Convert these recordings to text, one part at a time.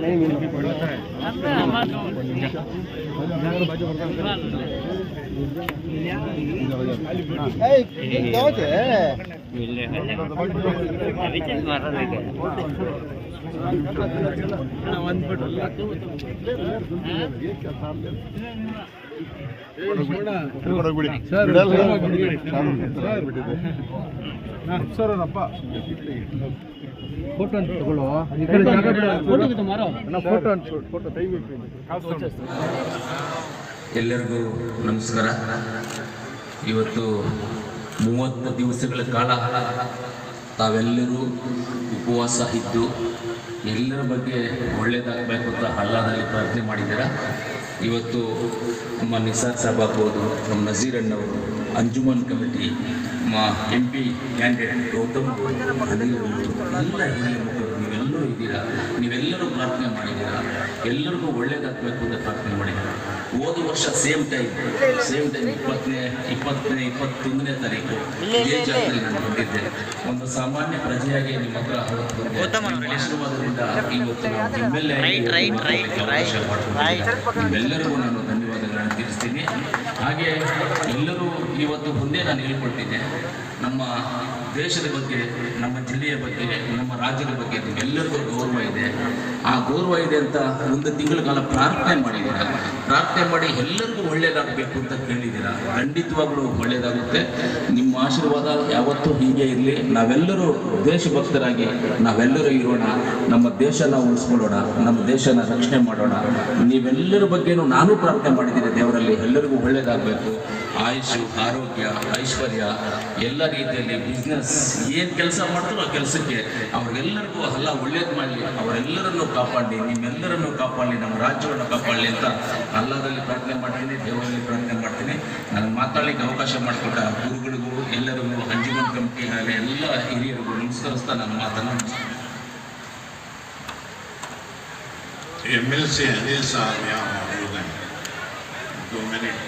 ಸರಪ್ಪ photo ಅಂತ ತಗೊಳ್ಳೋ ಈ ಫೋಟೋ ಅಂತ. ಅಣ್ಣ, ಫೋಟೋ ಅಂತ ಫೋಟೋ ಎಲ್ಲರಿಗೂ ನಮಸ್ಕಾರ. ಇವತ್ತು ಮೂವತ್ತು ದಿವಸಗಳ ಕಾಲ ತಾವೆಲ್ಲರೂ ಉಪವಾಸ ಇದ್ದು ಎಲ್ಲರ ಬಗ್ಗೆ ಒಳ್ಳೆಯದಾಗಬೇಕು ಅಂತ ಹಲ್ಲಾದಲ್ಲಿ ಪ್ರಾರ್ಥನೆ ಮಾಡಿದ್ದೀರ? ಇವತ್ತು ನಮ್ಮ ನಿಸಾರ್ ಸಾಬ್ ಆಗ್ಬೋದು, ನಮ್ಮ ನಜೀರಣ್ಣವರು ಅಂಜುಮನ್ ಕಮಿಟಿ, ನಮ್ಮ ಎಂ ಪಿ ಕ್ಯಾಂಡಿಡೇಟ್ ಗೌತಮ್ ಎಲ್ಲ ಹಿರಿಯ ಮುಖಂಡರು ನೀವೆಲ್ಲರೂ ಇದ್ದೀರಾ? ನೀವೆಲ್ಲರೂ ಪ್ರಾರ್ಥನೆ ಮಾಡಿದ್ದೀರಾ? ಎಲ್ಲರಿಗೂ ಒಳ್ಳೇದಾಗಬೇಕು ಅಂತ ಪ್ರಾರ್ಥನೆ ಮಾಡಿದ್ದೀರಾ? ಹೋದ ವರ್ಷ ಸೇಮ್ ಟೈಮ್ ಸೇಮ್ ಟೈಮ್ ಇಪ್ಪತ್ತನೇ ಇಪ್ಪತ್ತನೇ ಇಪ್ಪತ್ತೊಂದನೇ ತಾರೀಕು ಇದೇ ಜಾಗದಲ್ಲಿ ನಾನು ಬಂದಿದ್ದೆ. ಒಂದು ಸಾಮಾನ್ಯ ಪ್ರಜೆಯಾಗಿ ನಿಮ್ಮ ಹತ್ರ ಆಶೀರ್ವಾದದಿಂದ ಇವತ್ತು ನಿಮ್ಮೆಲ್ಲರಿಗೂ ನಾನು ಧನ್ಯವಾದಗಳನ್ನು ತಿಳಿಸ್ತೀನಿ. ಹಾಗೆ ಎಲ್ಲರೂ ಇವತ್ತು ಮುಂದೆ ನಾನು ಹೇಳ್ಕೊಳ್ತೀನಿ ನಮ್ಮ ದೇಶದ ಬಗ್ಗೆ, ನಮ್ಮ ಜಿಲ್ಲೆಯ ಬಗ್ಗೆ, ನಮ್ಮ ರಾಜ್ಯದ ಬಗ್ಗೆ ಎಲ್ಲರಿಗೂ ಗೌರವ ಇದೆ. ಆ ಗೌರವ ಇದೆ ಅಂತ ಒಂದು ತಿಂಗಳ ಕಾಲ ಪ್ರಾರ್ಥನೆ ಮಾಡಿದ್ದೀರಾ? ಪ್ರಾರ್ಥನೆ ಮಾಡಿ ಎಲ್ಲರಿಗೂ ಒಳ್ಳೇದಾಗಬೇಕು ಅಂತ ಕೇಳಿದ್ದೀರಾ? ಖಂಡಿತವಾಗ್ಲೂ ಒಳ್ಳೇದಾಗುತ್ತೆ. ನಿಮ್ಮ ಆಶೀರ್ವಾದ ಯಾವತ್ತೂ ಹೀಗೆ ಇರಲಿ. ನಾವೆಲ್ಲರೂ ದೇಶಭಕ್ತರಾಗಿ ನಾವೆಲ್ಲರೂ ಇರೋಣ. ನಮ್ಮ ದೇಶನ ಉಳಿಸ್ಕೊಳ್ಳೋಣ. ನಮ್ಮ ದೇಶನ ರಕ್ಷಣೆ ಮಾಡೋಣ. ನೀವೆಲ್ಲರ ಬಗ್ಗೆನೂ ನಾನು ಪ್ರಾರ್ಥನೆ ಮಾಡಿದ್ದೀನಿ ದೇವರಲ್ಲಿ. ಎಲ್ಲರಿಗೂ ಒಳ್ಳೇದಾಗಬೇಕು. ಆಯುಷು, ಆರೋಗ್ಯ, ಐಶ್ವರ್ಯ, ಎಲ್ಲ ರೀತಿಯಲ್ಲಿ ಬಿಸ್ನೆಸ್ ಏನ್ ಕೆಲಸ ಮಾಡ್ತಾರೋ ಆ ಕೆಲಸಕ್ಕೆ ಅವ್ರಿಗೆಲ್ಲರಿಗೂ ಅಲ್ಲ ಒಳ್ಳೇದು ಮಾಡಲಿ, ಅವರೆಲ್ಲರನ್ನು ಕಾಪಾಡಲಿ, ನಿಮ್ಮೆಲ್ಲರನ್ನು ಕಾಪಾಡಲಿ, ನಮ್ಮ ರಾಜ್ಯವನ್ನು ಕಾಪಾಡಲಿ ಅಂತ ಅಲ್ಲದಲ್ಲಿ ಪ್ರಾರ್ಥನೆ ಮಾಡ್ತೀನಿ, ದೇವರಲ್ಲಿ ಪ್ರಾರ್ಥನೆ ಮಾಡ್ತೀನಿ. ನಾನು ಮಾತಾಡಲಿಕ್ಕೆ ಅವಕಾಶ ಮಾಡಿಕೊಟ್ಟ ಗುರುಗಳಿಗೂ, ಎಲ್ಲರಿಗೂ, ಅಂಜುಮನ್ ಕಮಿಟಿ ಆಗಲಿ, ಎಲ್ಲ ಹಿರಿಯರಿಗೂ ನಮಸ್ಕರಿಸ್ತಾ ನನ್ನ ಮಾತನ್ನು M L C Anil two minute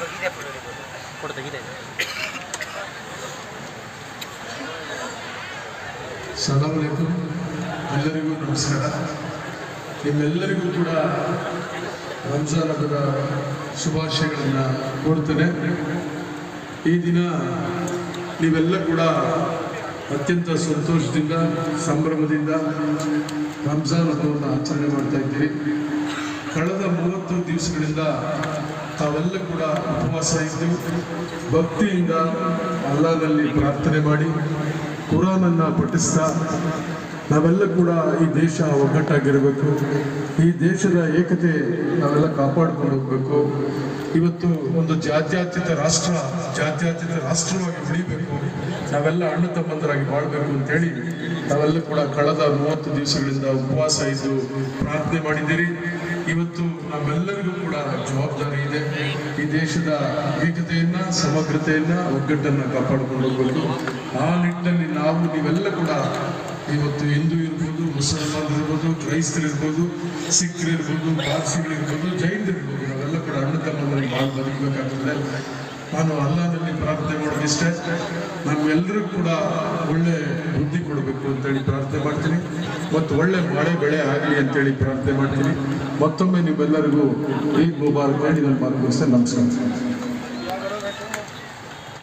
photo ಸಲಾಮ್ ಅಲೈಕುಮ್. ಎಲ್ಲರಿಗೂ ನಮಸ್ಕಾರ. ನಿಮ್ಮೆಲ್ಲರಿಗೂ ಕೂಡ ರಂಜಾನ್ ಹಬ್ಬದ ಶುಭಾಶಯಗಳನ್ನು ಕೊಡ್ತೇನೆ ಈ ದಿನ ನೀವೆಲ್ಲ ಕೂಡ ಅತ್ಯಂತ ಸಂತೋಷದಿಂದ ಸಂಭ್ರಮದಿಂದ ರಂಜಾನ್ ಹಬ್ಬವನ್ನು ಆಚರಣೆ ಮಾಡ್ತಾ ಇದ್ದೀರಿ. ಕಳೆದ ದಿವಸಗಳಿಂದ ತಾವೆಲ್ಲ ಕೂಡ ಉಪವಾಸ ಇದ್ದು ಭಕ್ತಿಯಿಂದ ಅಲ್ಲಾದಲ್ಲಿ ಪ್ರಾರ್ಥನೆ ಮಾಡಿ ಕುರಾನನ್ನು ಪಠಿಸ್ತಾ ನಾವೆಲ್ಲ ಕೂಡ ಈ ದೇಶ ಒಗ್ಗಟ್ಟಾಗಿರಬೇಕು, ಈ ದೇಶದ ಏಕತೆ ನಾವೆಲ್ಲ ಕಾಪಾಡ್ಕೊಂಡು ಹೋಗ್ಬೇಕು. ಇವತ್ತು ಒಂದು ಜಾತ್ಯಾತೀತ ರಾಷ್ಟ್ರ, ಜಾತ್ಯಾತೀತ ರಾಷ್ಟ್ರವಾಗಿ ಉಳಿಬೇಕು. ನಾವೆಲ್ಲ ಅಣ್ಣ ತಮ್ಮಂದರಾಗಿ ಬಾಳ್ಬೇಕು ಅಂತೇಳಿ ನಾವೆಲ್ಲ ಕೂಡ ಕಳೆದ ಮೂವತ್ತು ದಿವಸಗಳಿಂದ ಉಪವಾಸ ಇದ್ದು ಪ್ರಾರ್ಥನೆ ಮಾಡಿದ್ದೀರಿ. ಇವತ್ತು ನಾವೆಲ್ಲರಿಗೂ ಕೂಡ ಜವಾಬ್ದಾರಿ ಇದೆ. ಈ ದೇಶದ ಏಕತೆಯನ್ನ ಸಮಗ್ರತೆಯನ್ನ, ಒಗ್ಗಟ್ಟನ್ನ ಕಾಪಾಡಿಕೊಂಡು ಹೋಗಬೇಕು. ಆ ನಿಟ್ಟಿನಲ್ಲಿ ನಾವು ನೀವೆಲ್ಲ ಕೂಡ ಇವತ್ತು ಹಿಂದೂ ಇರ್ಬೋದು ಮುಸಲ್ಮಾನರು ಇರ್ಬೋದು, ಕ್ರೈಸ್ತರು ಇರ್ಬೋದು ಸಿಖ್ರು ಇರ್ಬೋದು ನಾವೆಲ್ಲ ಕೂಡ ಅಣ್ಣ ತಮ್ಮಲ್ಲಿ ಭಾಳ ಬದುಕಬೇಕಾಗ್ತದೆ. ನಾನು ಅಲ್ಲಾದಲ್ಲಿ ಪ್ರಾರ್ಥನೆ ಮಾಡೋದಿಷ್ಟೇ ನಮ್ಮೆಲ್ಲರೂ ಕೂಡ ಒಳ್ಳೆ ಬುದ್ಧಿ ಕೊಡಬೇಕು ಅಂತೇಳಿ ಪ್ರಾರ್ಥನೆ ಮಾಡ್ತೀನಿ. ಮತ್ತು ಒಳ್ಳೆ ಮಳೆ ಬೆಳೆ ಆಗಲಿ ಅಂತೇಳಿ ಪ್ರಾರ್ಥನೆ ಮಾಡ್ತೀನಿ. ಮತ್ತೊಮ್ಮೆ ನಿಮ್ಮೆಲ್ಲರಿಗೂ ಈ ಮುಬಾರಕ್ ಮಾಡಿ ನನ್ನ ನಮಸ್ಕಾರ.